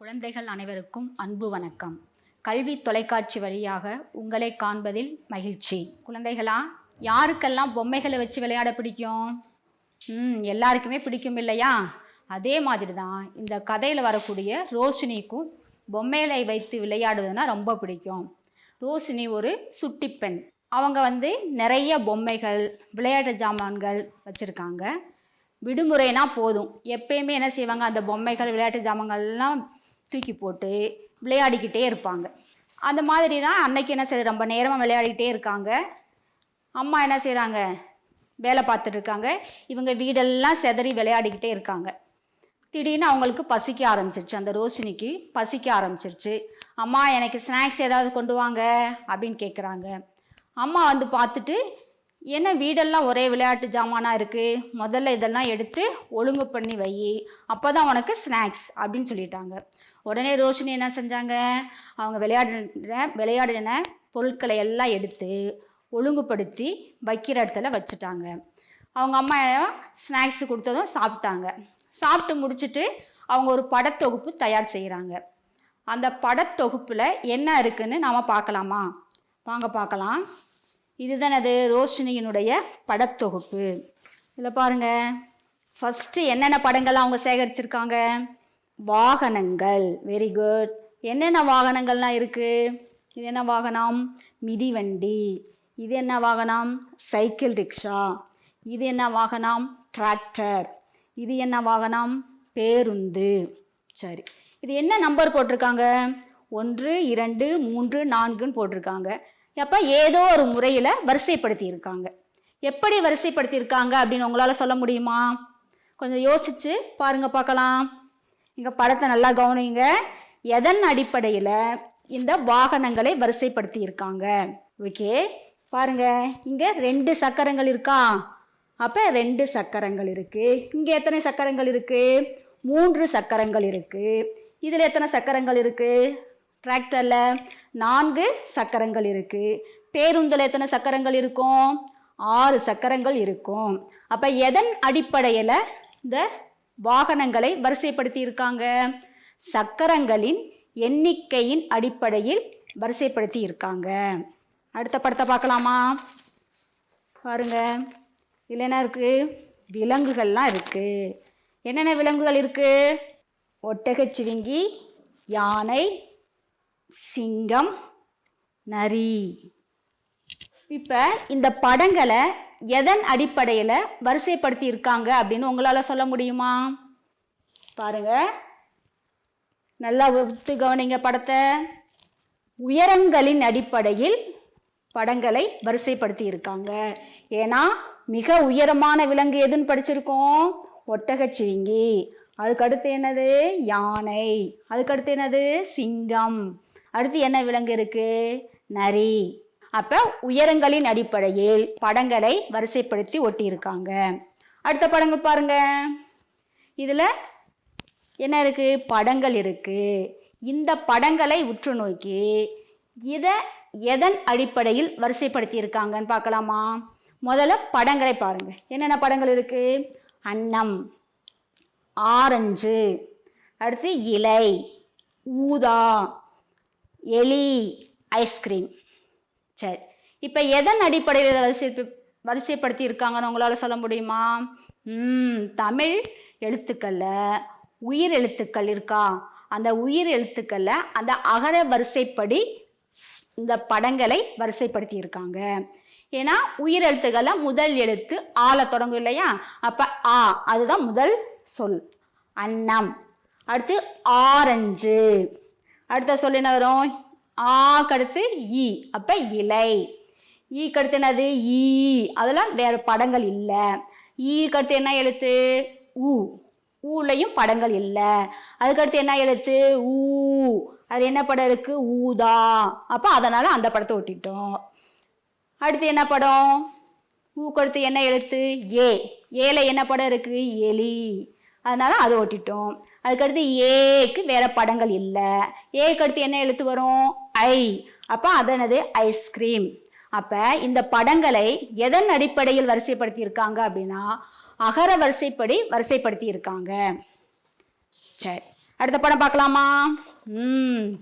குழந்தைகள் அனைவருக்கும் அன்பு வணக்கம். கல்வி தொலைக்காட்சி வழியாக உங்களை காண்பதில் மகிழ்ச்சி. குழந்தைகளா யாருக்கெல்லாம் பொம்மைகளை வச்சு விளையாட பிடிக்கும்? ம் எல்லாருக்குமே பிடிக்கும் இல்லையா? அதே மாதிரி தான் இந்த கதையில் வரக்கூடிய ரோஷினிக்கும் பொம்மைகளை வைத்து விளையாடுவதுன்னா ரொம்ப பிடிக்கும். ரோஷினி ஒரு சுட்டி பெண். அவங்க வந்து நிறைய பொம்மைகள் விளையாட்டு ஜாமான்கள் வச்சுருக்காங்க. விடுமுறைனா போதும். எப்பயுமே என்ன செய்வாங்க? அந்த பொம்மைகள் விளையாட்டு ஜாமான்கள்லாம் தூக்கி போட்டு விளையாடிக்கிட்டே இருப்பாங்க. அந்த மாதிரி தான் அன்னைக்கு என்ன செய்ய ரொம்ப நேரமாக விளையாடிக்கிட்டே இருக்காங்க. அம்மா என்ன செய்கிறாங்க வேலை பார்த்துட்டு இருக்காங்க. இவங்க வீடெல்லாம் செதறி விளையாடிக்கிட்டே இருக்காங்க. திடீர்னு அவங்களுக்கு பசிக்க ஆரம்பிச்சிருச்சு. அந்த ரோஷினிக்கு பசிக்க ஆரம்பிச்சிருச்சு. அம்மா எனக்கு ஸ்நாக்ஸ் ஏதாவது கொண்டு வாங்க அப்படின்னு கேட்குறாங்க அம்மா வந்து பார்த்துட்டு என்ன வீடெல்லாம் ஒரே விளையாட்டு ஜாமானாக இருக்குது முதல்ல இதெல்லாம் எடுத்து ஒழுங்கு பண்ணி வை. அப்போ தான் உனக்கு ஸ்நாக்ஸ் அப்படின்னு சொல்லிட்டாங்க. உடனே ரோஷினி என்ன செஞ்சாங்க? அவங்க விளையாடின விளையாடின பொருட்களை எல்லாம் எடுத்து ஒழுங்குபடுத்தி வைக்கிற இடத்துல வச்சுட்டாங்க. அவங்க அம்மா ஸ்நாக்ஸ் கொடுத்ததும் சாப்பிட்டாங்க. சாப்பிட்டு முடிச்சுட்டு அவங்க ஒரு படத்தொகுப்பு தயார் செய்கிறாங்க அந்த படத்தொகுப்பில் என்ன இருக்குன்னு நாம் பார்க்கலாமா? வாங்க பார்க்கலாம். இதுதான் அது ரோஷினியினுடைய படத்தொகுப்பு. இதில் பாருங்கள் ஃபஸ்ட்டு என்னென்ன படங்கள் அவங்க சேகரிச்சிருக்காங்க? வாகனங்கள். வெரி குட் என்னென்ன வாகனங்கள்லாம் இருக்குது இது என்ன வாகனம்? மிதிவண்டி. இது என்ன வாகனம்? Cycle rickshaw. இது என்ன வாகனம்? டிராக்டர். இது என்ன வாகனம்? பேருந்து. சரி. இது என்ன நம்பர் போட்டிருக்காங்க? ஒன்று இரண்டு மூன்று நான்குன்னு போட்டிருக்காங்க. அப்போ ஏதோ ஒரு முறையில் வரிசைப்படுத்தி இருக்காங்க எப்படி வரிசைப்படுத்தி இருக்காங்க அப்படின்னு உங்களால் சொல்ல முடியுமா? கொஞ்சம் யோசிச்சு பாருங்க பார்க்கலாம். இங்கே படத்தை நல்லா கவனிங்க. எதன் அடிப்படையில் இந்த வாகனங்களை வரிசைப்படுத்தி இருக்காங்க ஓகே பாருங்க. இங்கே ரெண்டு சக்கரங்கள் இருக்கா? அப்போ ரெண்டு சக்கரங்கள் இருக்குது இங்கே எத்தனை சக்கரங்கள் இருக்குது மூன்று சக்கரங்கள் இருக்குது இதில் எத்தனை சக்கரங்கள் இருக்குது டிராக்டரில் நான்கு சக்கரங்கள் இருக்குது பேருந்தில் எத்தனை சக்கரங்கள் இருக்கும்? ஆறு சக்கரங்கள் இருக்கும். அப்போ எதன் அடிப்படையில் இந்த வாகனங்களை வரிசைப்படுத்தி இருக்காங்க சக்கரங்களின் எண்ணிக்கையின் அடிப்படையில் வரிசைப்படுத்தி இருக்காங்க அடுத்த படத்தை பார்க்கலாமா? பாருங்க. இதில் என்ன இருக்கு. விலங்குகள்லாம் இருக்குது என்னென்ன விலங்குகள் இருக்குது ஒட்டகச்சிவிங்கி யானை சிங்கம் நரி. இப்போ இந்த படங்களை எதன் அடிப்படையில் வரிசைப்படுத்தி இருக்காங்க அப்படின்னு உங்களால் சொல்ல முடியுமா? பாருங்க. நல்லா ஒத்து கவனிங்க படத்தை. உயரங்களின் அடிப்படையில் படங்களை வரிசைப்படுத்தி இருக்காங்க ஏன்னா மிக உயரமான விலங்கு எதுன்னு படிச்சிருக்கோம்? ஒட்டகச்சிவிங்கி. அதுக்கடுத்து என்னது? யானை. அதுக்கடுத்து என்னது? சிங்கம். அடுத்து என்ன விலங்கு இருக்கு? நரி. அப்ப உயரங்களின் அடிப்படையில் படங்களை வரிசைப்படுத்தி ஒட்டியிருக்காங்க. அடுத்த படங்கள் பாருங்க. இதுல என்ன இருக்கு? படங்கள் இருக்கு. இந்த படங்களை உற்று நோக்கி இதை எதன் அடிப்படையில் வரிசைப்படுத்தி இருக்காங்கன்னு பார்க்கலாமா? முதல்ல படங்களை பாருங்க. என்னென்ன படங்கள் இருக்கு? அன்னம் ஆரஞ்சு அடுத்து இலை ஊதா எலி ஐஸ்கிரீம் சரி. இப்போ எதன் அடிப்படையில் இதை வரிசை வரிசைப்படுத்தி இருக்காங்கன்னு உங்களால் சொல்ல முடியுமா? ம் தமிழ் எழுத்துக்களில் உயிர் எழுத்துக்கள் இருக்கா? அந்த உயிர் எழுத்துக்களில் அந்த அகர வரிசைப்படி இந்த படங்களை வரிசைப்படுத்தி இருக்காங்க ஏன்னா உயிர் எழுத்துக்களில் முதல் எழுத்து ஆல தொடங்கும் இல்லையா? அப்போ ஆ அதுதான் முதல் சொல். அன்னம். அடுத்து ஆரஞ்சு. அடுத்த சொல் என்ன வரும்? ஆக்கு அடுத்து ஈ அப்போ இலை. ஈ அடுத்து என்னது? ஈ. அதெல்லாம் வேறு படங்கள் இல்லை. ஈக்கு அடுத்து என்ன எழுத்து? ஊ. ஊலையும் படங்கள் இல்லை. அதுக்கடுத்து என்ன எழுத்து? ஊ. அது என்ன படம் இருக்கு? ஊதா அப்போ அதனால் அந்த படத்தை ஒட்டிட்டோம். அடுத்து என்ன படம்? ஊக்கு அடுத்து என்ன எழுத்து? ஏ. ஏல என்ன படம் இருக்கு? எலி. அதனால அதை ஒட்டிட்டோம். அதுக்கடுத்து ஏக்கு வேற படங்கள் இல்லை. ஏக்கு அடுத்து என்ன எழுத்து வரும்? ஐ அப்போ அது என்னது? ஐஸ்கிரீம் அப்போ இந்த படங்களை எதன் அடிப்படையில் வரிசைப்படுத்தியிருக்காங்க அப்படின்னா அகர வரிசைப்படி வரிசைப்படுத்தி இருக்காங்க சரி. அடுத்த படம் பார்க்கலாமா? ம்.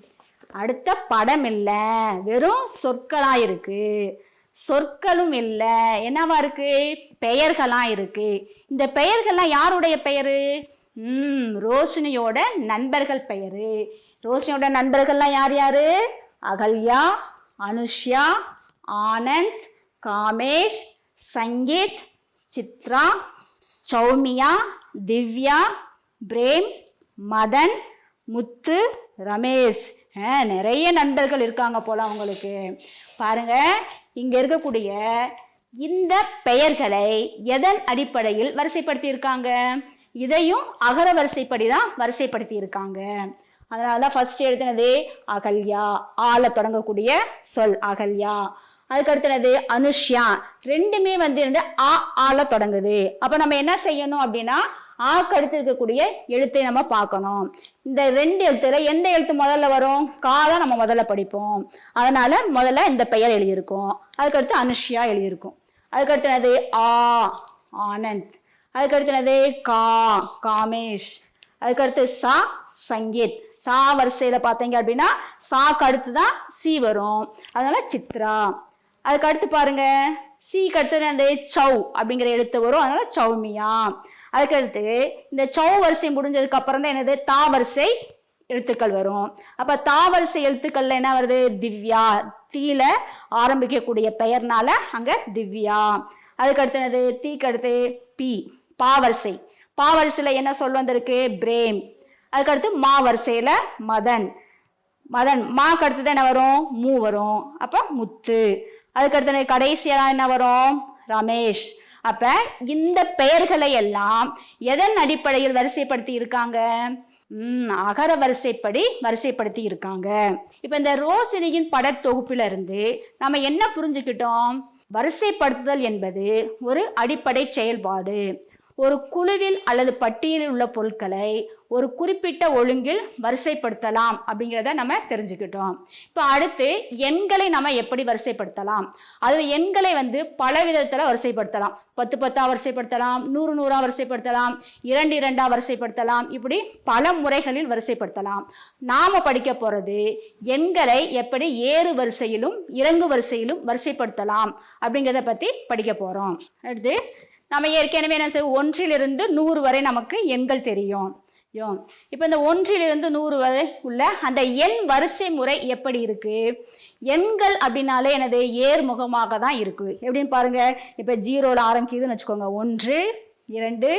அடுத்த படம் இல்லை. வெறும் சொற்களாக இருக்கு. சொற்களும் இல்லை. என்னவா இருக்கு? பெயர்களாக இருக்கு. இந்த பெயர்கள்லாம் யாருடைய பெயரு? ம் ரோஷினியோட நண்பர்கள் பெயர். ரோஷினியோட நண்பர்கள்லாம் யார் யார்? அகல்யா அனுஷ்யா ஆனந்த் காமேஷ் சங்கீத் சித்ரா சௌமியா திவ்யா பிரேம் மதன் முத்து ரமேஷ். நிறைய நண்பர்கள் இருக்காங்க போல அவங்களுக்கு. பாருங்க இங்க இருக்கக்கூடிய இந்த பெயர்களை எதன் அடிப்படையில் வரிசைப்படுத்தியிருக்காங்க? இதையும் அகர வரிசைப்படி தான் வரிசைப்படுத்தி இருக்காங்க அதனால தான் ஃபர்ஸ்ட் எழுதினது அகல்யா ஆல தொடங்கக்கூடிய சொல் அகல்யா. அதுக்கு அடுத்தது அனுஷ்யா. ரெண்டுமே வந்து என்னது? ஆ ஆல தொடங்குது. அப்போ நம்ம என்ன செய்யணும் அப்படின்னா ஆக்கு அடுத்து இருக்கக்கூடிய எழுத்தை நம்ம பார்க்கணும். இந்த ரெண்டு எழுத்துல எந்த எழுத்து முதல்ல வரும்? கா தான் நம்ம முதல்ல படிப்போம். அதனால முதல்ல இந்த பெயர் எழுதியிருக்கும். அதுக்கடுத்து அனுஷ்யா எழுதியிருக்கும். அதுக்கடுத்து என்னது ஆ ஆனந்த். அதுக்கடுத்து என்னது கா காமேஷ். அதுக்கடுத்து சா சங்கீத். சா வரிசையில பார்த்தீங்க அப்படின்னா சாக்கு அடுத்து தான் சி வரும். அதனால சித்ரா. அதுக்கு அடுத்து பாருங்க சிக்கு அடுத்து அந்த சௌ அப்படிங்கிற எழுத்து வரும். அதனால சௌமியா. அதுக்கடுத்து இந்த சௌ வரிசை முடிஞ்சதுக்கு அப்புறம் தான் என்னது? தா வரிசை எழுத்துக்கள் வரும். அப்ப தாவரிசை எழுத்துக்கள்ல என்ன வருது? திவ்யா. தீல ஆரம்பிக்கக்கூடிய பெயர்னால அங்க திவ்யா. அதுக்கு அடுத்து என்னது? தீக்கு அடுத்து பி பாவரிசை. பாவரிசையில் என்ன சொல் வந்திருக்கு? பிரேம். அதுக்கு அடுத்து மா வரிசையில் மதன். மதன். மாக்கு அடுத்தது என்ன வரும்? மூ வரும். அப்போ முத்து. அதுக்கு கடைசியாக என்ன வரும்? ரமேஷ். அப்ப இந்த பெயர்களை எல்லாம் எதன் அடிப்படையில் வரிசைப்படுத்தி இருக்காங்க? அகர வரிசைப்படி வரிசைப்படுத்தி இருக்காங்க. இப்ப இந்த ரோசினியின் படத்தொகுப்பில இருந்து நம்ம என்ன புரிஞ்சுக்கிட்டோம்? வரிசைப்படுத்துதல் என்பது ஒரு அடிப்படை செயல்பாடு. ஒரு குழுவில் அல்லது பட்டியலில் உள்ள பொருட்களை ஒரு குறிப்பிட்ட ஒழுங்கில் வரிசைப்படுத்தலாம் அப்படிங்கிறத நம்ம தெரிஞ்சுக்கிட்டோம். இப்போ அடுத்து எண்களை நம்ம எப்படி வரிசைப்படுத்தலாம்? அது எண்களை வந்து பல விதத்தில் வரிசைப்படுத்தலாம். பத்து பத்தாக வரிசைப்படுத்தலாம் நூறு நூறாக வரிசைப்படுத்தலாம் இரண்டு இரண்டாக வரிசைப்படுத்தலாம் இப்படி பல முறைகளில் வரிசைப்படுத்தலாம். நாம் படிக்க போகிறது எண்களை எப்படி ஏறு வரிசையிலும் இறங்கு வரிசையிலும் வரிசைப்படுத்தலாம் அப்படிங்கிறத பற்றி படிக்க போகிறோம் அடுத்து நம்ம ஏற்கனவே என்ன செய்வோம் ஒன்றிலிருந்து நூறு வரை நமக்கு எண்கள் தெரியும். யோ இப்போ இந்த ஒன்றிலிருந்து நூறு வரை உள்ள அந்த எண் வரிசை முறை எப்படி இருக்கு? எண்கள் அப்படின்னாலே எனது ஏர்முகமாக தான் இருக்கு. எப்படின்னு பாருங்க. இப்போ ஜீரோவில் ஆரம்பிக்குதுன்னு வச்சுக்கோங்க. ஒன்று இரண்டு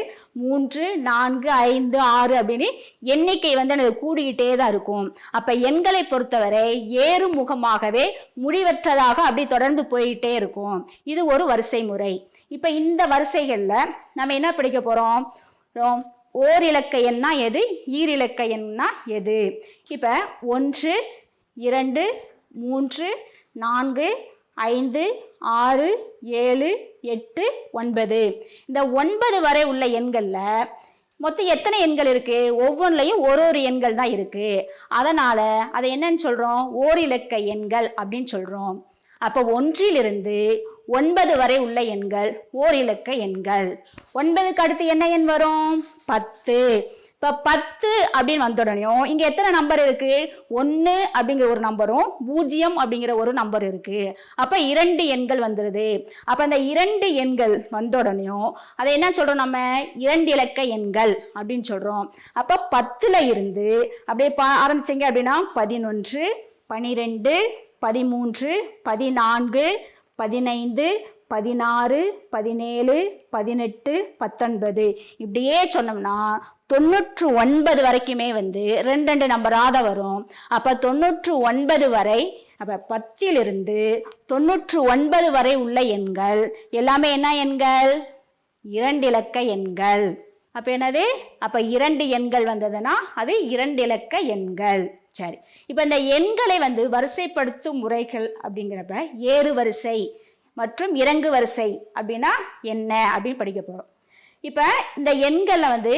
மூன்று நான்கு ஐந்து ஆறு அப்படின்னு எண்ணிக்கை வந்து எனக்கு கூடிக்கிட்டே தான் இருக்கும். அப்போ எண்களை பொறுத்தவரை ஏறு முகமாகவே முடிவற்றதாக அப்படி தொடர்ந்து போயிட்டே இருக்கும். இது ஒரு வரிசை முறை. இப்போ இந்த வரிசைகளில் நம்ம என்ன படிக்க போகிறோம் ஓர் இலக்க எண்ணா எது? ஈரிலக்க எண்ணா எது? இப்போ ஒன்று இரண்டு மூன்று நான்கு ஐந்து ஆறு ஏழு எட்டு ஒன்பது. இந்த ஒன்பது வரை உள்ள எண்களில் மொத்தம் எத்தனை எண்கள் இருக்குது ஒவ்வொன்றுலையும் ஒரு ஒரு எண்கள் தான் இருக்குது அதனால் அதை என்னன்னு சொல்கிறோம் ஓரிலக்க எண்கள் அப்படின்னு சொல்கிறோம் அப்போ ஒன்றிலிருந்து ஒன்பது வரை உள்ள எண்கள் ஓரிலக்க எண்கள். ஒன்பதுக்கு அடுத்து என்ன எண் வரும்? பத்து. இப்போ பத்து அப்படின்னு வந்த உடனேயும் இங்கே எத்தனை நம்பர் இருக்குது ஒன்று அப்படிங்கிற ஒரு நம்பரும் பூஜ்ஜியம் அப்படிங்கிற ஒரு நம்பர் இருக்குது அப்போ இரண்டு எண்கள் வந்துடுது அப்போ அந்த இரண்டு எண்கள் வந்த உடனேயும் அதை என்ன சொல்கிறோம் நம்ம? இரண்டு இலக்க எண்கள் அப்படின்னு சொல்கிறோம் அப்போ பத்தில் இருந்து அப்படியே பா ஆரம்பிச்சீங்க அப்படின்னா பதினொன்று பனிரெண்டு பதிமூன்று பதினான்கு பதினைந்து பதினாறு பதினேழு பதினெட்டு பத்தொன்பது. இப்படியே சொன்னோம்னா தொண்ணூற்று ஒன்பது வரைக்குமே வந்து ரெண்டு ரெண்டு நம்பராக தான் வரும். அப்போ தொண்ணூற்று ஒன்பது வரை அப்போ பத்திலிருந்து தொண்ணூற்று ஒன்பது வரை உள்ள எண்கள் எல்லாமே என்ன எண்கள்? இரண்டு இலக்க எண்கள். அப்போ என்னது? அப்போ இரண்டு எண்கள் வந்ததுன்னா அது இரண்டு இலக்க எண்கள். சரி. இப்போ இந்த எண்களை வந்து வரிசைப்படுத்தும் முறைகள் அப்படிங்கிறப்ப ஏறு வரிசை மற்றும் இறங்கு வரிசை அப்படின்னா என்ன அப்படின்னு படிக்க போகிறோம் இப்போ இந்த எண்களில் வந்து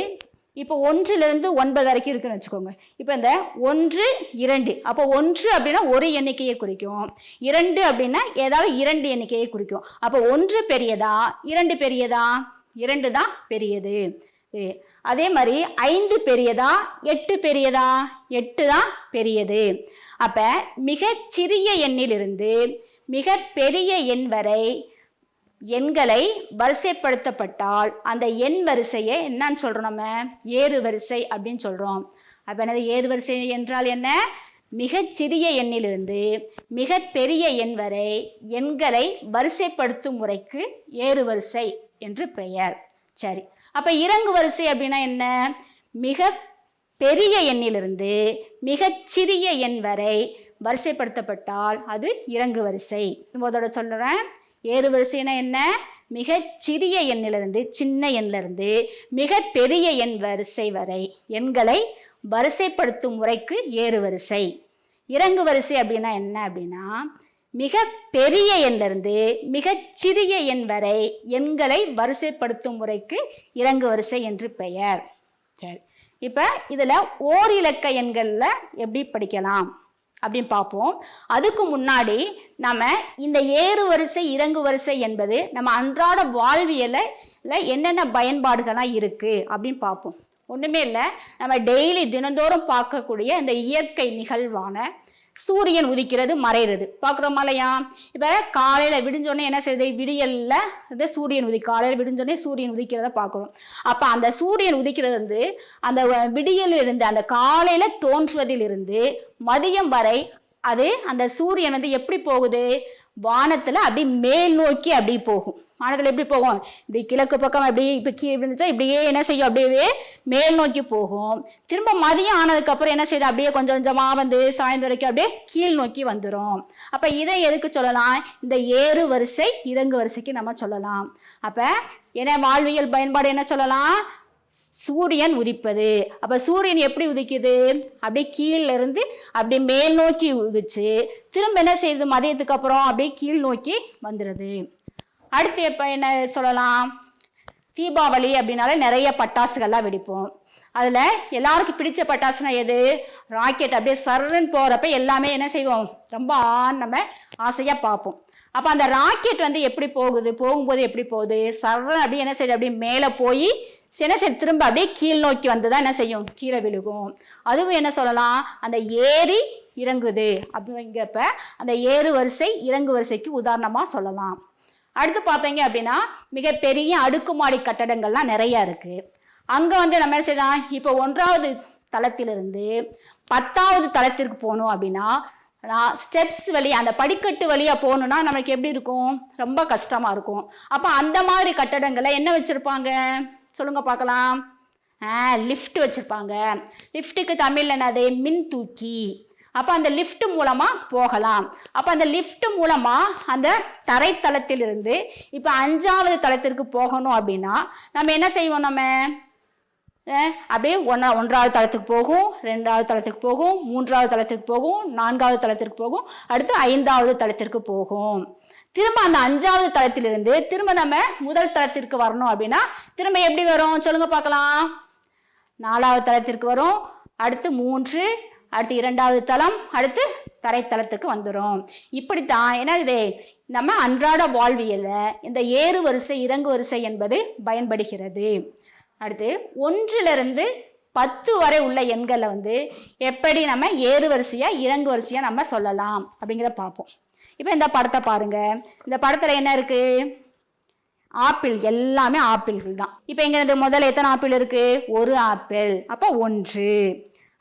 இப்போ ஒன்றிலிருந்து ஒன்பது வரைக்கும் இருக்குன்னு வச்சுக்கோங்க. இப்போ இந்த ஒன்று இரண்டு. அப்போ ஒன்று அப்படின்னா ஒரு எண்ணிக்கையை குறிக்கும். இரண்டு அப்படின்னா ஏதாவது இரண்டு எண்ணிக்கையை குறிக்கும். அப்போ ஒன்று பெரியதா? இரண்டு பெரியதா? இரண்டு தான் பெரியது. அதே மாதிரி ஐந்து பெரியதா எட்டு பெரியதா? எட்டு தான் பெரியது. அப்போ மிகச் சிறிய எண்ணிலிருந்து மிக பெரிய எண் வரை எண்களை வரிசைப்படுத்தப்பட்டால் அந்த எண் வரிசையை என்னன்னு சொல்கிறோம் நம்ம? ஏறு வரிசை அப்படின்னு சொல்கிறோம் அப்போ என்னது? ஏறு வரிசை என்றால் என்ன? மிகச்சிறிய எண்ணிலிருந்து மிக பெரிய எண் வரை எண்களை வரிசைப்படுத்தும் முறைக்கு ஏறு வரிசை என்று பெயர். சரி. அப்ப இறங்கு வரிசை அப்படின்னா என்ன? மிக பெரிய எண்ணிலிருந்து மிகச்சிறிய எண் வரை வரிசைப்படுத்தப்பட்டால் அது இறங்கு வரிசை. முதல்ல சொல்றேன். ஏறு வரிசைனா என்ன? மிகச் சிறிய எண்ணிலிருந்து சின்ன எண்ணிலிருந்து மிக பெரிய எண் வரிசை வரை எண்களை வரிசைப்படுத்தும் முறைக்கு ஏறு வரிசை. இறங்கு வரிசை அப்படின்னா என்ன அப்படின்னா மிக பெரிய எண்ணிலிருந்து மிக சிறிய எண் வரை எண்களை வரிசைப்படுத்தும் முறைக்கு இறங்கு வரிசை என்று பெயர். சரி. இப்போ இதில் ஓர் இலக்க எண்களில் எப்படி படிக்கலாம் அப்படின்னு பார்ப்போம். அதுக்கு முன்னாடி நம்ம இந்த ஏறு வரிசை இறங்கு வரிசை என்பது நம்ம அன்றாட வாழ்வியலில் என்னென்ன பயன்பாடுகள்லாம் இருக்குது அப்படின்னு பார்ப்போம். ஒன்றுமே இல்லை. நம்ம டெய்லி தினந்தோறும் பார்க்கக்கூடிய இந்த இயற்கை நிகழ்வான சூரியன் உதிக்கிறது மறையிறது. பார்க்குறோம் இல்லையா? இப்போ காலையில் விடிஞ்சோடனே என்ன செய்யுது? விடியலில் வந்து சூரியன் உதி காலையில் விடிஞ்சோடனே சூரியன் உதிக்கிறத பார்க்குறோம். அப்போ அந்த சூரியன் உதிக்கிறது வந்து அந்த விடியலில் இருந்து அந்த காலையில் தோன்றுவதிலிருந்து மதியம் வரை அது அந்த சூரியன் வந்து எப்படி போகுது? வானத்தில் அப்படி மேல் நோக்கி அப்படி போகும். மாநிலத்தில் எப்படி போகும்? இப்படி கிழக்கு பக்கம் அப்படி இப்போ கீழே இருந்துச்சா இப்படியே என்ன செய்யும்? அப்படியே மேல் நோக்கி போகும். திரும்ப மதியம் ஆனதுக்கப்புறம் என்ன செய்யுது? அப்படியே கொஞ்சம் கொஞ்சமாக வந்து சாயந்தரம் வரைக்கும் அப்படியே கீழ் நோக்கி வந்துடும் அப்போ இதை எதுக்கு சொல்லலாம்? இந்த ஏறு வரிசை இறங்கு வரிசைக்கு நம்ம சொல்லலாம். அப்போ என்ன வாழ்வியல் பயன்பாடு என்ன சொல்லலாம்? சூரியன் உதிப்பது. அப்போ சூரியன் எப்படி உதிக்குது? அப்படியே கீழிருந்து அப்படியே மேல் நோக்கி உதிச்சு திரும்ப என்ன செய்யுது? மதியத்துக்கு அப்புறம் அப்படியே கீழ் நோக்கி வந்துடுது அடுத்து இப்போ என்ன சொல்லலாம்? தீபாவளி அப்படின்னாலே நிறைய பட்டாசுகள்லாம் வெடிப்போம். அதில் எல்லாருக்கும் பிடிச்ச பட்டாசுனா எது? ராக்கெட். அப்படியே சர்ன்னு போகிறப்ப எல்லாமே என்ன செய்வோம்? ரொம்ப நம்ம ஆசையாக பார்ப்போம். அப்போ அந்த ராக்கெட் வந்து எப்படி போகுது? போகும்போது எப்படி போகுது? சர்ன்னு அப்படியே என்ன செய்யுது? அப்படியே மேலே போய் என்ன செய்யும்? திரும்ப அப்படியே கீழ் நோக்கி வந்து தான் என்ன செய்யும்? கீழே விழுகும். அதுவும் என்ன சொல்லலாம்? அந்த ஏரி இறங்குது அப்படிங்கிறப்ப அந்த ஏறு வரிசை இறங்கு வரிசைக்கு உதாரணமாக சொல்லலாம். அடுத்து பார்த்தீங்க அப்படின்னா மிகப்பெரிய அடுக்குமாடி கட்டடங்கள்லாம் நிறையா இருக்குது அங்கே வந்து நம்ம என்ன செய்யலாம்? இப்போ ஒன்றாவது தளத்திலிருந்து பத்தாவது தளத்திற்கு போகணும் அப்படின்னா நான் ஸ்டெப்ஸ் வழி அந்த படிக்கட்டு வழியாக போகணுன்னா நமக்கு எப்படி இருக்கும்? ரொம்ப கஷ்டமாக இருக்கும். அப்போ அந்த மாதிரி கட்டடங்களை என்ன வச்சுருப்பாங்க? சொல்லுங்கள் பார்க்கலாம். லிஃப்ட் வச்சுருப்பாங்க. லிஃப்ட்டுக்கு தமிழ் என்னது? மின் தூக்கி அப்போ அந்த லிஃப்ட் மூலமாக போகலாம். அப்போ அந்த லிஃப்ட் மூலமாக அந்த தரைத்தளத்திலிருந்து இப்போ அஞ்சாவது தளத்திற்கு போகணும் அப்படின்னா நம்ம என்ன செய்வோம் நம்ம? அப்படியே ஒன்றா ஒன்றாவது தளத்துக்கு போகும் ரெண்டாவது தளத்துக்கு போகும் மூன்றாவது தளத்துக்கு போகும் நான்காவது தளத்திற்கு போகும் அடுத்து ஐந்தாவது தளத்திற்கு போகும். திரும்ப அந்த அஞ்சாவது தளத்திலிருந்து திரும்ப நம்ம முதல் தளத்திற்கு வரணும் அப்படின்னா திரும்ப எப்படி வரும்? சொல்லுங்க பார்க்கலாம். நாலாவது தளத்திற்கு வரும் அடுத்து மூன்று அடுத்து இரண்டாவது தளம் அடுத்து தரைத்தளத்துக்கு வந்துடும் இப்படித்தான் என்னது? நம்ம அன்றாட வாழ்வியலில் இந்த ஏறு வரிசை இறங்கு வரிசை என்பது பயன்படுகிறது. அடுத்து ஒன்றிலிருந்து பத்து வரை உள்ள எண்களை வந்து எப்படி நம்ம ஏறு வரிசையா இறங்கு வரிசையா நம்ம சொல்லலாம் அப்படிங்கிறத பார்ப்போம். இப்போ இந்த படத்தை பாருங்க. இந்த படத்துல என்ன இருக்கு? ஆப்பிள் எல்லாமே ஆப்பிள்கள் தான். இப்போ இங்க முதல்ல எத்தனை ஆப்பிள் இருக்கு? ஒரு ஆப்பிள். அப்போ ஒன்று.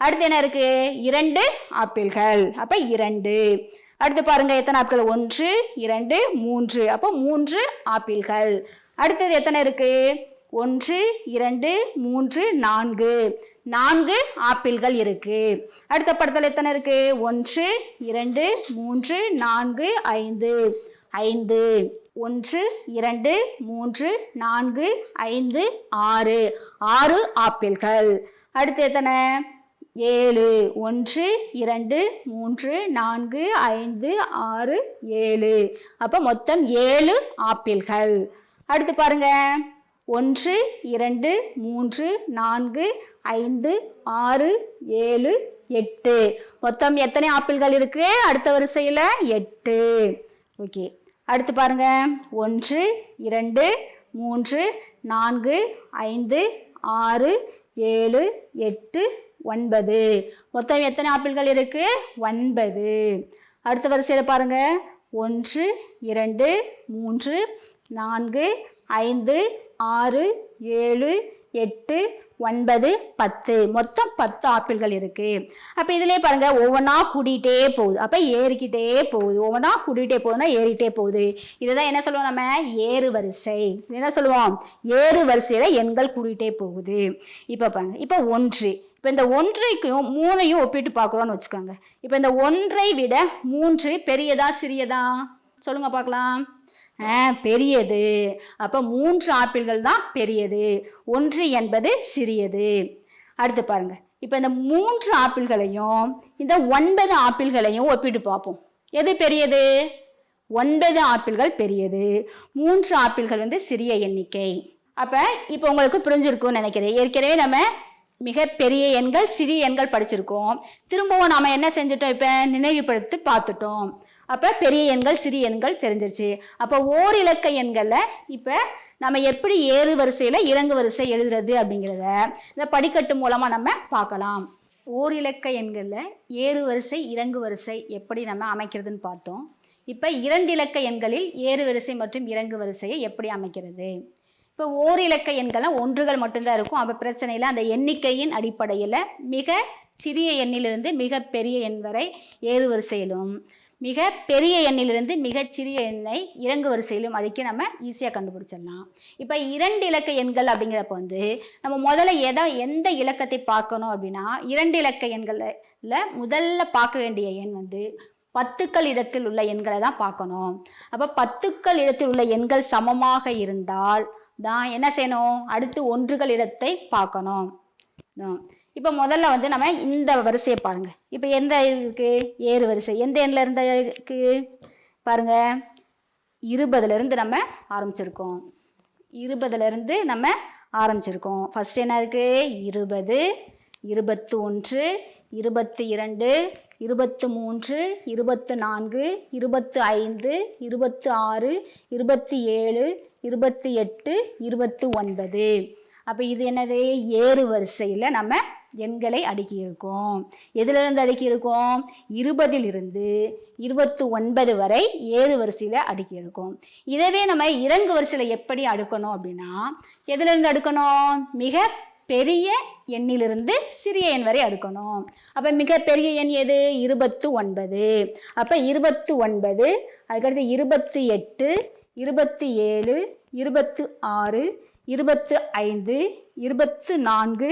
அடுத்து என்ன இருக்கு? இரண்டு ஆப்பிள்கள். அப்ப இரண்டு. அடுத்து பாருங்க எத்தனை ஆப்பிள் ஒன்று இரண்டு மூன்று. அப்போ மூன்று ஆப்பிள்கள். அடுத்தது எத்தனை இருக்கு? ஒன்று இரண்டு மூன்று நான்கு. நான்கு ஆப்பிள்கள் இருக்கு. அடுத்த படத்தில் எத்தனை இருக்கு? ஒன்று இரண்டு மூன்று நான்கு ஐந்து. ஐந்து. ஒன்று இரண்டு மூன்று நான்கு ஐந்து ஆறு. ஆறு ஆப்பிள்கள். அடுத்து எத்தனை? ஏழு ஒன்று இரண்டு மூன்று நான்கு ஐந்து ஆறு ஏழு. அப்போ மொத்தம் ஏழு ஆப்பிள்கள். அடுத்து பாருங்க. ஒன்று இரண்டு மூன்று நான்கு ஐந்து ஆறு ஏழு எட்டு. மொத்தம் எத்தனை ஆப்பிள்கள் இருக்கு? அடுத்த வரிசையில் எட்டு. ஓகே. அடுத்து பாருங்க. ஒன்று இரண்டு மூன்று நான்கு ஐந்து ஆறு ஏழு எட்டு ஒன்பது. மொத்தம் எத்தனை ஆப்பிள்கள் இருக்கு? ஒன்பது. அடுத்த வரிசையில் பாருங்க. ஒன்று இரண்டு மூன்று நான்கு ஐந்து ஆறு ஏழு எட்டு ஒன்பது பத்து. மொத்தம் பத்து ஆப்பிள்கள் இருக்கு. அப்போ இதிலே பாருங்க ஒவ்வொன்றா கூட்டிகிட்டே போகுது. அப்போ ஏறிக்கிட்டே போகுது. ஒவ்வொன்றா கூட்டிகிட்டே போகுதுன்னா ஏறிக்கிட்டே போகுது. இதுதான் என்ன சொல்லுவோம் நம்ம? ஏறு வரிசை. என்ன சொல்லுவோம்? ஏறு வரிசையில் எண்கள் கூட்டிகிட்டே போகுது. இப்போ பாருங்க. இப்போ ஒன்று இப்போ இந்த ஒன்றைக்கும் மூணையும் ஒப்பிட்டு பார்க்குறோன்னு வச்சுக்கோங்க. இப்போ இந்த ஒன்றை விட மூன்று பெரியதா சிறியதா? சொல்லுங்க பார்க்கலாம். ஆ பெரியது. அப்போ மூன்று ஆப்பிள்கள் தான் பெரியது. ஒன்று என்பது சிறியது. அடுத்து பாருங்க. இப்போ இந்த மூன்று ஆப்பிள்களையும் இந்த ஒன்பது ஆப்பிள்களையும் ஒப்பிட்டு பார்ப்போம். எது பெரியது? ஒன்பது ஆப்பிள்கள் பெரியது. மூன்று ஆப்பிள்கள் வந்து சிறிய எண்ணிக்கை. அப்போ இப்போ உங்களுக்கு புரிஞ்சிருக்கும்னு நினைக்கிறேன். ஏற்கனவே நம்ம மிக பெரிய எண்கள் சிறிய எண்கள் படிச்சிருக்கோம். திரும்பவும் நாம என்ன செஞ்சிட்டோம் இப்போ? நினைவுபடுத்தி பார்த்துட்டோம். அப்போ பெரிய எண்கள் சிறிய எண்கள் தெரிஞ்சிருச்சு. அப்போ ஓர் இலக்க எண்களில் இப்போ நம்ம எப்படி ஏறு வரிசையில் இறங்கு வரிசை எழுதுறது அப்படிங்கிறத இந்த படிக்கட்டு மூலமாக நம்ம பார்க்கலாம். ஓர் இலக்க எண்களில் ஏறு வரிசை இறங்கு வரிசை எப்படி நம்ம அமைக்கிறதுன்னு பார்த்தோம். இப்போ இரண்டு இலக்க எண்களில் ஏறு வரிசை மற்றும் இறங்கு வரிசையை எப்படி அமைக்கிறது? இப்போ ஓர் இலக்க எண்கள்லாம் ஒன்றுகள் மட்டும்தான் இருக்கும். அப்போ பிரச்சனை இல்லை அந்த எண்ணிக்கையின் அடிப்படையில் மிக சிறிய எண்ணிலிருந்து மிக பெரிய எண் வரை ஏறு வரிசையிலும் மிக பெரிய எண்ணிலிருந்து மிக சிறிய எண்ணை இறங்கு வரிசையிலும் அழிக்க நம்ம ஈஸியாக கண்டுபிடிச்சிடலாம். இப்போ இரண்டு இலக்க எண்கள் அப்படிங்கிறப்ப வந்து நம்ம முதல்ல எதை எந்த இலக்கத்தை பார்க்கணும் அப்படின்னா இரண்டு இலக்க எண்களில் முதல்ல பார்க்க வேண்டிய எண் வந்து பத்துக்கள் இடத்தில் உள்ள எண்களை தான் பார்க்கணும். அப்போ பத்துக்கள் இடத்தில் உள்ள எண்கள் சமமாக இருந்தால் தான் என்ன செய்யணும்? அடுத்து ஒன்றுகள் இடத்தை பார்க்கணும். இப்போ முதல்ல வந்து நம்ம இந்த வரிசையை பாருங்க. இப்போ எந்த இருக்கு? ஏறு வரிசை. எந்த எண்ணில் இருந்த இருக்கு? பாருங்க. இருபதுலேருந்து நம்ம ஆரம்பிச்சிருக்கோம். இருபதுலேருந்து நம்ம ஆரம்பிச்சிருக்கோம். ஃபஸ்ட் என்ன இருக்கு? இருபது இருபத்து ஒன்று இருபத்தி இரண்டு இருபத்து மூன்று இருபத்து நான்கு இருபத்து ஐந்து இருபத்து ஆறு இருபத்தி ஏழு இருபத்தி எட்டு இருபத்து ஒன்பது. அப்போ இது என்னது? ஏறு வரிசையில் நம்ம எண்களை அடுக்கியிருக்கோம். எதிலிருந்து அடுக்கியிருக்கோம்? இருபதிலிருந்து இருபத்து ஒன்பது வரை ஏறு வரிசையில் அடுக்கியிருக்கோம். இதவே நம்ம இறங்கு வரிசையில் எப்படி அடுக்கணும் அப்படின்னா எதிலிருந்து அடுக்கணும்? மிக பெரிய எண்ணிலிருந்து சிறிய எண் வரை அடுக்கணும். அப்போ மிக பெரிய எண் எது? இருபத்து ஒன்பது. அப்போ இருபத்து ஒன்பது அதுக்கடுத்து இருபத்தி எட்டு இருபத்தி ஏழு இருபத்து ஆறு இருபத்து ஐந்து இருபத்து நான்கு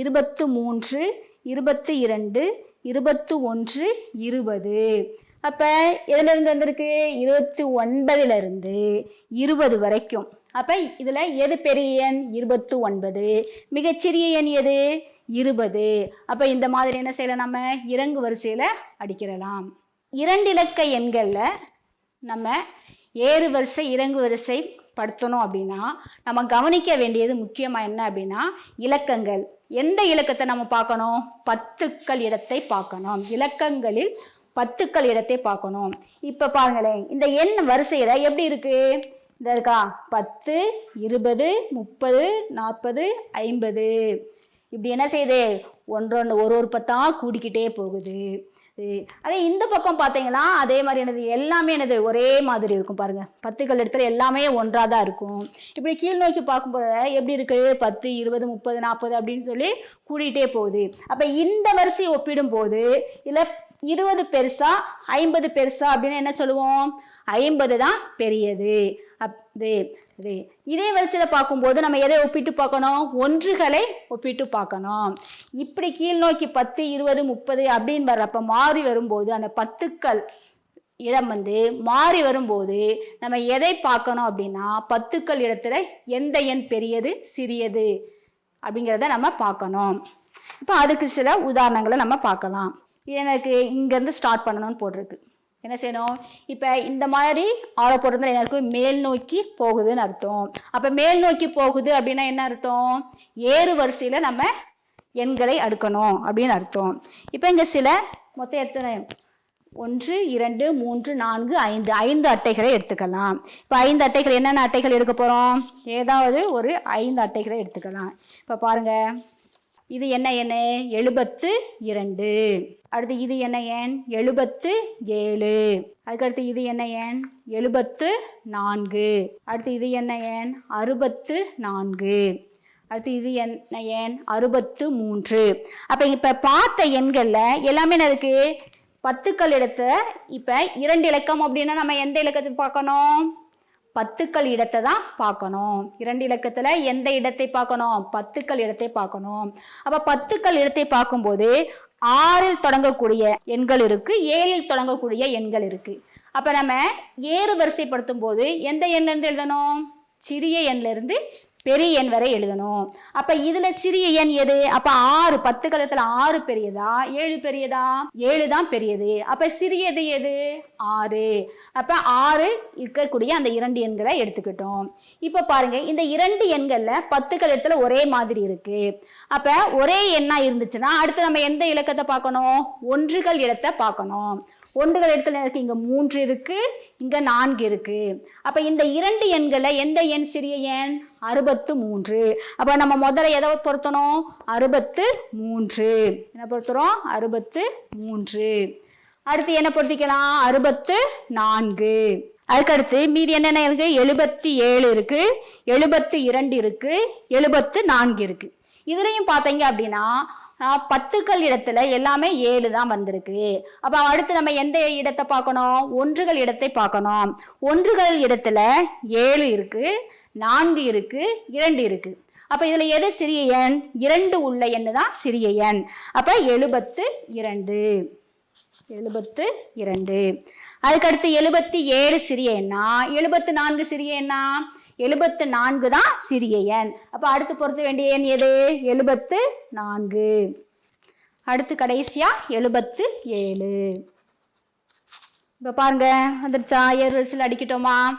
இருபத்து மூன்று இருபத்து இரண்டு இருபத்து ஒன்று இருபது. அப்போ எதுலேருந்து வந்திருக்கு? இருபத்தி ஒன்பதுலேருந்து இருபது வரைக்கும். அப்போ இதில் எது பெரிய எண்? இருபத்து ஒன்பது. மிகச்சிறிய எண் எது? இருபது. அப்போ இந்த மாதிரி என்ன செய்யலாம் நம்ம? இறங்கு வரிசையில் அடிக்கிறலாம். இரண்டு இலக்க எண்களில் நம்ம ஏறு வரிசை இறங்கு வரிசை படுத்தணும் அப்படின்னா நம்ம கவனிக்க வேண்டியது முக்கியமாக என்ன அப்படின்னா இலக்கங்கள். எந்த இலக்கத்தை நம்ம பார்க்கணும்? பத்துக்கள் இடத்தை பார்க்கணும். இலக்கங்களில் பத்துக்கள் இடத்தை பார்க்கணும். இப்போ பாருங்களேன் இந்த எண் வரிசையில் எப்படி இருக்குது இந்த இருக்கா? பத்து இருபது முப்பது நாற்பது ஐம்பது. இப்படி என்ன செய்யுது? ஒன்றொன்று ஒரு ஒரு பத்தா கூடிக்கிட்டே போகுது. அதே இந்த பக்கம் பார்த்தீங்கன்னா அதே மாதிரி என்னது எல்லாமே என்னது ஒரே மாதிரி இருக்கும் பாருங்க. பத்துக்கள் எடுத்துல எல்லாமே ஒன்றாக தான் இருக்கும். இப்படி கீழ் நோக்கி பார்க்கும்போது எப்படி இருக்குது பத்து இருபது முப்பது நாற்பது அப்படின்னு சொல்லி கூடிகிட்டே போகுது. அப்போ இந்த வரிசையை ஒப்பிடும்போது இல்லை இருபது பெருசா ஐம்பது பெருசா அப்படின்னு என்ன சொல்லுவோம்? ஐம்பது தான் பெரியது. அது இது இதே வரிசையில் பார்க்கும்போது நம்ம எதை ஒப்பிட்டு பார்க்கணும்? ஒன்றுகளை ஒப்பிட்டு பார்க்கணும். இப்படி கீழ் நோக்கி பத்து இருபது முப்பது அப்படின்னு வர்றப்ப மாறி வரும்போது அந்த பத்துக்கள் இடம் வந்து மாறி வரும்போது நம்ம எதை பார்க்கணும் அப்படின்னா பத்துக்கள் இடத்துல எந்த எண் பெரியது சிறியது அப்படிங்கிறத நம்ம பார்க்கணும். இப்போ அதுக்கு சில உதாரணங்களை நம்ம பார்க்கலாம். எனக்கு இங்கேருந்து ஸ்டார்ட் பண்ணணும்னு போட்டிருக்கு. என்ன செய்யணும்? இப்போ இந்த மாதிரி ஆழ போடுறதுல எனக்கு மேல் நோக்கி போகுதுன்னு அர்த்தம். அப்போ மேல் நோக்கி போகுது அப்படின்னா என்ன அர்த்தம்? ஏறு வரிசையில் நம்ம எண்களை அடுக்கணும் அப்படின்னு அர்த்தம். இப்போ இங்கே சில மொத்தம் எத்தனை? ஒன்று இரண்டு மூன்று நான்கு ஐந்து. ஐந்து அட்டைகளை எடுத்துக்கலாம். இப்போ ஐந்து அட்டைகள் என்னென்ன அட்டைகள் எடுக்க போகிறோம் ஏதாவது ஒரு ஐந்து அட்டைகளை எடுத்துக்கலாம். இப்போ பாருங்கள் இது என்ன என்ன எழுபத்து இரண்டு. அடுத்து இது என்ன எண்? எழுபத்து ஏழு. அதுக்கடுத்து இது என்ன எண்? எழுபத்து நான்கு. அடுத்து இது என்ன எண்? அறுபத்து நான்கு. அடுத்து இது என்ன எண்? அறுபத்து மூன்று. அப்போ இப்போ பார்த்த எண்களில் எல்லாமே என்ன இருக்குது பத்துக்கள் இடத்த இப்போ இரண்டு இலக்கம் அப்படின்னா நம்ம எந்த இலக்கத்தை பார்க்கணும்? பத்துக்கள் இடத்தை தான் பார்க்கணும். இரண்டு இலக்கத்தில் எந்த இடத்தை பார்க்கணும்? பத்துக்கள் இடத்தை பார்க்கணும். அப்போ பத்துக்கள் இடத்தை பார்க்கும்போது ஆறில் தொடங்கக்கூடிய எண்கள் இருக்கு ஏழில் தொடங்கக்கூடிய எண்கள் இருக்கு. அப்ப நம்ம ஏறு வரிசைப்படுத்தும் போது எந்த எண்ல எழுதணும்? சிறிய எண்ல இருந்து பெரிய எண் வரை எழுதணும். அப்ப இதுல சிறிய எண் எது? அப்ப ஆறு பத்து கலத்துல ஆறு பெரியதா? ஏழு பெரியதா? ஏழு தான் பெரியது. அப்ப சிறியது எது? ஆறு. அப்ப ஆறு இருக்கக்கூடிய அந்த இரண்டு எண்களை எடுத்துக்கிட்டோம். இப்ப பாருங்க இந்த இரண்டு எண்கள்ல பத்து கலத்துல ஒரே மாதிரி இருக்கு. அப்ப ஒரே எண்ணா இருந்துச்சுன்னா அடுத்து நம்ம எந்த இலக்கத்தை பார்க்கணும்? ஒன்றுகள் இடத்தை பார்க்கணும். ஒன்றுகள் இடத்துல இருக்கு? இங்கே மூன்று இருக்கு இங்கே நான்கு இருக்கு. அப்போ இந்த இரண்டு எண்களை எந்த எண் சிறிய எண்? அறுபத்து மூன்று அப்போ நம்ம முதல்ல எதை பொருத்தணும்? அறுபத்து மூன்று என்ன பொருத்துறோம்? அறுபத்து மூன்று அடுத்து என்ன பொருத்திக்கலாம்? அறுபத்து நான்கு அதுக்கடுத்து மீதி என்னென்ன இருக்கு? எழுபத்தி ஏழு இருக்கு எழுபத்து இரண்டு இருக்கு எழுபத்து நான்கு இருக்கு. இதுலையும் பார்த்தீங்க அப்படின்னா பத்துக்கள் இடத்துல எல்லாமே ஏழு தான் வந்திருக்கு. அப்ப அடுத்து நம்ம எந்த இடத்தை பார்க்கணும்? ஒன்றுகள் இடத்தை பார்க்கணும். ஒன்றுகள் இடத்துல ஏழு இருக்கு நான்கு இருக்கு இரண்டு இருக்கு. அப்ப இதுல எது சிறிய எண்? இரண்டு உள்ள எண்ணு தான் சிறிய எண். அப்ப எழுபத்து இரண்டு. எழுபத்து இரண்டு. அதுக்கடுத்து எழுபத்தி ஏழு சிறிய எண்ணா? எழுபத்து நான்கு சிறிய எண்ணா? எழுபத்து நான்கு தான் சிறிய எண். அப்ப அடுத்து பொறுத்த வேண்டிய எண் எது? எழுபத்து நான்கு. அடுத்து கடைசியா எழுபத்து ஏழு. இப்ப பாருங்க வந்துருச்சா? ஏறு வரிசையில் அடிக்கட்டோமா?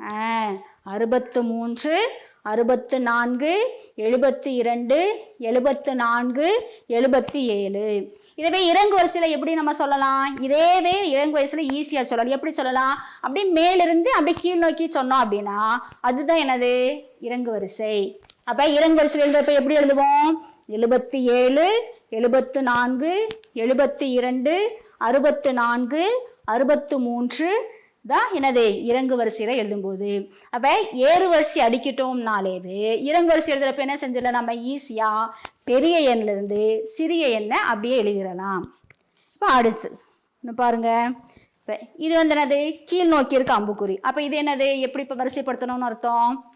ஆ அறுபத்து மூன்று அறுபத்து நான்கு எழுபத்து இரண்டு எழுபத்து நான்கு எழுபத்து ஏழு. இதுவே இறங்கு வரிசையில் எப்படி நம்ம சொல்லலாம்? இதேவே இறங்கு வரிசையில் ஈஸியாக சொல்லலாம். எப்படி சொல்லலாம்? அப்படியே மேலிருந்து அப்படியே கீழ் நோக்கி சொன்னோம் அப்படின்னா அதுதான் என்னது? இறங்கு வரிசை. அப்போ இறங்கு வரிசையில் எழுதுறப்ப எப்படி எழுதுவோம்? எழுபத்தி ஏழு எழுபத்து நான்கு எழுபத்தி இரண்டு அறுபத்து நான்கு அறுபத்து மூன்று தான் என்னது? இறங்கு வரிசையில எழுதும்போது. அப்ப ஏறு வரிசை அடிக்கிட்டோம்னாலேவே இறங்கு வரிசை எழுதுறப்ப என்ன செஞ்சிடலாம்? நம்ம ஈஸியா பெரிய எண்ல இருந்து சிறிய எண்ணை அப்படியே எழுதிடலாம். இப்போ அடுத்து இன்னும் பாருங்க. இப்போ இது வந்து என்னது? கீழ் நோக்கி இருக்க அம்புக்குறி. அப்போ இது என்னது? எப்படி இப்போ வரிசைப்படுத்தணும்னு அர்த்தம்?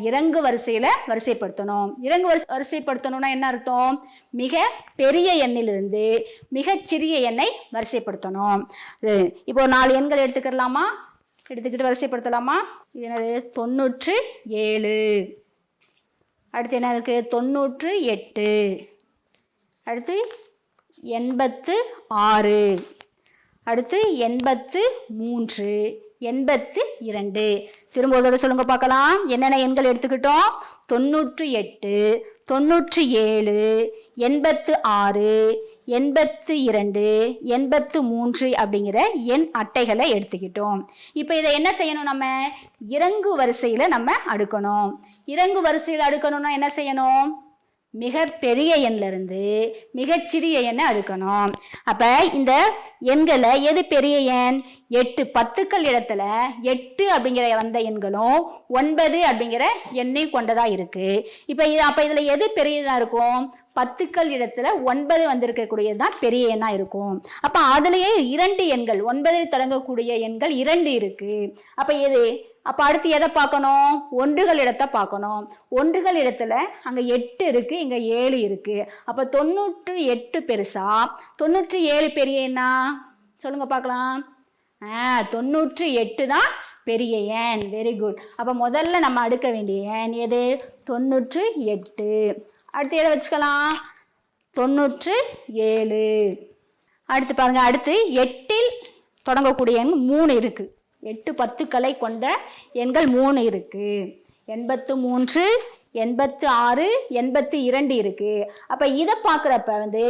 இறங்கு வரிசையில வரிசைப்படுத்தணும். இறங்கு வரிசை வரிசைப்படுத்தணும்னா என்ன அர்த்தம்? மிக பெரிய எண்ணிலிருந்து மிகச் சிறிய எண்ணை வரிசைப்படுத்தணும். இப்போ நாலு எண்கள் எடுத்துக்கிடலாமா எடுத்துக்கிட்டு வரிசைப்படுத்தலாமா? இது என்னது? தொண்ணூற்று ஏழு. அடுத்து என்ன இருக்கு? தொண்ணூற்று எட்டு. அடுத்து எண்பத்து ஆறு. அடுத்து எண்பத்து மூன்று. எண்பத்து இரண்டு. திரும்ப ஒரு சொல்லுங்க பார்க்கலாம். என்னென்ன எண்கள் எடுத்துக்கிட்டோம்? தொண்ணூற்று எட்டு தொண்ணூற்றி ஏழு எண்பத்து ஆறு எண்பத்து இரண்டு எண்பத்து மூன்று அப்படிங்கிற எண் அட்டைகளை எடுத்துக்கிட்டோம். இப்போ இதை என்ன செய்யணும் நம்ம? இறங்கு வரிசையில் நம்ம அடுக்கணும். இறங்கு வரிசையில் அடுக்கணும்னா என்ன செய்யணும்? மிக பெரிய எண்ல மிகச்சிறிய எண்ணை அடுக்கணும். அப்போ இந்த எண்களை எது பெரிய எண்? எட்டு பத்துக்கள் இடத்துல எட்டு அப்படிங்கிற வந்த எண்களும் ஒன்பது அப்படிங்கிற எண்ணையும் கொண்டதாக இருக்குது இப்போ இது அப்போ இதில் எது பெரியதாக இருக்கும்? பத்துக்கள் இடத்துல ஒன்பது வந்திருக்கக்கூடியது தான் பெரிய எண்ணாக இருக்கும். அப்போ அதுலேயே இரண்டு எண்கள் ஒன்பதில் தொடங்கக்கூடிய எண்கள் இரண்டு இருக்குது அப்போ எது? அப்ப அடுத்து எதை பார்க்கணும்? ஒன்றுகள் இடத்தை பார்க்கணும். ஒன்றுகள் இடத்துல அங்க எட்டு இருக்கு இங்க ஏழு இருக்கு. அப்ப தொண்ணூற்று எட்டு பெருசா? தொண்ணூற்றி ஏழு பெரிய எண்ணா சொல்லுங்க பார்க்கலாம். ஆ தொண்ணூற்றி எட்டு தான் பெரிய எண். வெரி குட் அப்போ முதல்ல நம்ம அடுக்க வேண்டிய எண் எது? தொண்ணூற்று எட்டு. அடுத்து எதை வச்சுக்கலாம்? தொண்ணூற்று ஏழு. அடுத்து பாருங்க அடுத்து எட்டில் தொடங்கக்கூடிய எண் மூணு இருக்குது எட்டு பத்துக்களை கொண்ட எண்கள் மூணு இருக்குது எண்பத்து மூன்று எண்பத்து ஆறு எண்பத்து இரண்டு இருக்குது அப்போ இதை பார்க்குறப்ப வந்து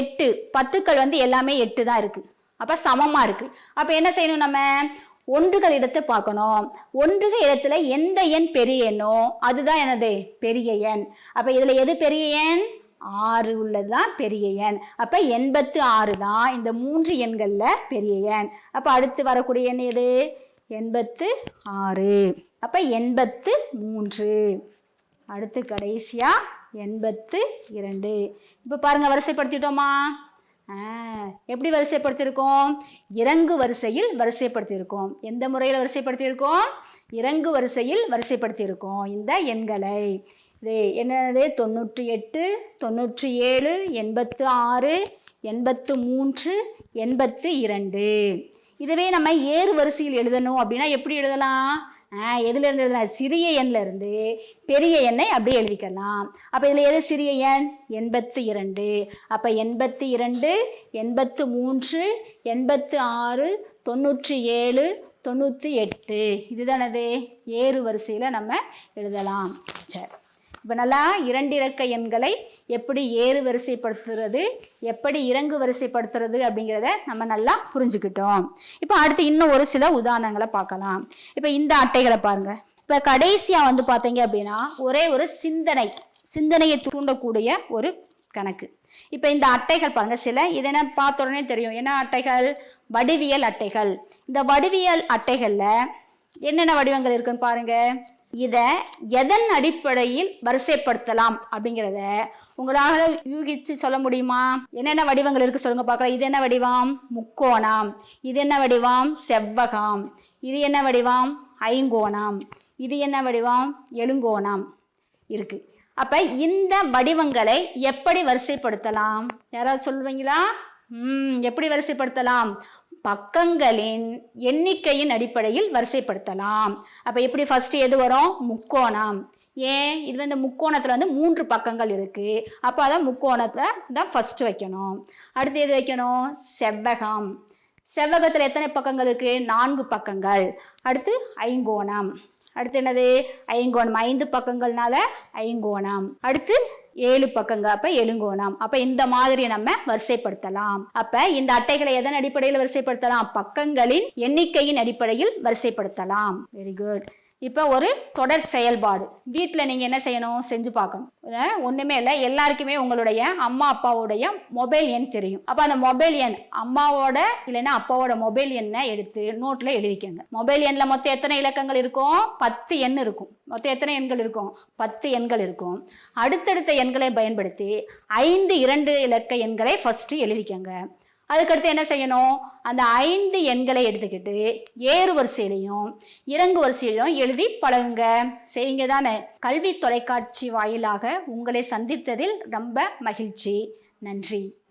எட்டு பத்துக்கள் வந்து எல்லாமே எட்டு தான் இருக்குது அப்போ சமமாக இருக்குது அப்போ என்ன செய்யணும் நம்ம? ஒன்றுகள் இடத்தை பார்க்கணும். ஒன்றுகள் இடத்துல எந்த எண் பெரிய எண்ணோ அதுதான் என்னது? பெரிய எண். அப்போ இதில் எது பெரிய எண்? ஆறு உள்ளதுதான் பெரிய எண். அப்ப எண்பத்து ஆறு தான் இந்த மூன்று எண்கள்ல பெரிய எண். அப்ப அடுத்து வரக்கூடிய எண் எது? எண்பத்து ஆறு. அப்ப எண்பத்து மூன்று. அடுத்து கடைசியா எண்பத்து இரண்டு. இப்போ பாருங்க வரிசைப்படுத்திட்டோமா? எப்படி வரிசைப்படுத்தியிருக்கோம் இறங்கு வரிசையில் வரிசைப்படுத்தியிருக்கோம் எந்த முறையில் வரிசைப்படுத்தியிருக்கோம் இறங்கு வரிசையில் வரிசைப்படுத்தியிருக்கோம் இந்த எண்களை. என்னது? தொண்ணூற்றி எட்டு தொண்ணூற்றி ஏழு எண்பத்து ஆறு எண்பத்து மூன்று எண்பத்து இரண்டு இதுவே நம்ம ஏறு வரிசையில் எழுதணும். அப்படின்னா எப்படி எழுதலாம்? எதுல இருந்து எழுதலாம்? சிறிய எண்ல இருந்து பெரிய எண்ணை அப்படியே எழுதிக்கலாம். அப்போ இதில் எது சிறிய எண்? எண்பத்து இரண்டு அப்போ எண்பத்து இரண்டு எண்பத்து மூன்று எண்பத்து ஆறு தொண்ணூற்றி ஏழு தொண்ணூற்றி எட்டு இதுதானது? ஏறு வரிசையில் நம்ம எழுதலாம். சரி. இப்போ நல்லா எண்களை எப்படி ஏறு வரிசைப்படுத்துறது எப்படி இறங்கு வரிசைப்படுத்துறது அப்படிங்கிறத நம்ம நல்லா புரிஞ்சுக்கிட்டோம். இப்போ அடுத்து இன்னும் ஒரு சில உதாரணங்களை பார்க்கலாம். இப்போ இந்த அட்டைகளை பாருங்க. இப்போ கடைசியாக வந்து பார்த்தீங்க அப்படின்னா ஒரே ஒரு சிந்தனை சிந்தனையை தூண்டக்கூடிய ஒரு கணக்கு. இப்போ இந்த அட்டைகள் பாருங்க. சில இது என்ன பார்த்த உடனே தெரியும். என்ன அட்டைகள்? வடிவியல் அட்டைகள். இந்த வடிவியல் அட்டைகளில் என்னென்ன வடிவங்கள் இருக்குன்னு பாருங்க. இதை எதன் அடிப்படையில் வரிசைப்படுத்தலாம் அப்படிங்கிறத உங்களால் யூகிச்சு சொல்ல முடியுமா? என்னென்ன வடிவங்கள் இருக்கு சொல்லுங்க பார்க்கலாம் இது என்ன வடிவம்? முக்கோணம். இது என்ன வடிவம்? செவ்வகம். இது என்ன வடிவம்? ஐங்கோணம். இது என்ன வடிவம்? எழுங்கோணம் இருக்கு. அப்ப இந்த வடிவங்களை எப்படி வரிசைப்படுத்தலாம்? யாராவது சொல்லுவீங்களா? ம் எப்படி வரிசைப்படுத்தலாம்? பக்கங்களின் எண்ணிக்கையின் அடிப்படையில் வரிசைப்படுத்தலாம். அப்போ எப்படி ஃபர்ஸ்ட் எது வரும்? முக்கோணம். ஏன்? இது வந்து முக்கோணத்தில் வந்து மூன்று பக்கங்கள் இருக்குது அப்போ அதான் முக்கோணத்தை தான் ஃபர்ஸ்ட் வைக்கணும். அடுத்து எது வைக்கணும்? செவ்வகம். செவ்வகத்தில் எத்தனை பக்கங்கள் இருக்குது நான்கு பக்கங்கள். அடுத்து ஐங்கோணம். அடுத்து என்னது? ஐங்கோணம். ஐந்து பக்கங்கள்னால ஐங்கோணம். அடுத்து ஏழு பக்கங்க. அப்ப எழுங்கோணம். அப்ப இந்த மாதிரி நம்ம வரிசைப்படுத்தலாம். அப்ப இந்த அட்டைகளை எதன் அடிப்படையில் வரிசைப்படுத்தலாம்? பக்கங்களின் எண்ணிக்கையின் அடிப்படையில் வரிசைப்படுத்தலாம். வெரி குட் இப்போ ஒரு தொடர் செயல்பாடு. வீட்டில் நீங்கள் என்ன செய்யணும்? செஞ்சு பார்க்கணும். ஒன்றுமே இல்லை. எல்லாருக்குமே உங்களுடைய அம்மா அப்பாவுடைய மொபைல் எண் தெரியும். அப்போ அந்த மொபைல் எண் அம்மாவோட இல்லைன்னா அப்பாவோட மொபைல் எண்ணை எடுத்து நோட்டில் எழுதிக்கங்க. மொபைல் எண்ணில் மொத்தம் எத்தனை இலக்கங்கள் இருக்கும்? பத்து எண் இருக்கும். மொத்தம் எத்தனை எண்கள் இருக்கும்? பத்து எண்கள் இருக்கும். அடுத்தடுத்த எண்களை பயன்படுத்தி ஐந்து இரண்டு இலக்க எண்களை ஃபஸ்ட்டு எழுதிக்கங்க. அதுக்கடுத்து என்ன செய்யணும்? அந்த ஐந்து எண்களை எடுத்துக்கிட்டு ஏறு வரிசையிலையும் இறங்கு வரிசையிலையும் எழுதி பழகுங்க. செய்யுங்க தானே. கல்வி தொலைக்காட்சி வாயிலாக உங்களை சந்தித்ததில் ரொம்ப மகிழ்ச்சி. நன்றி.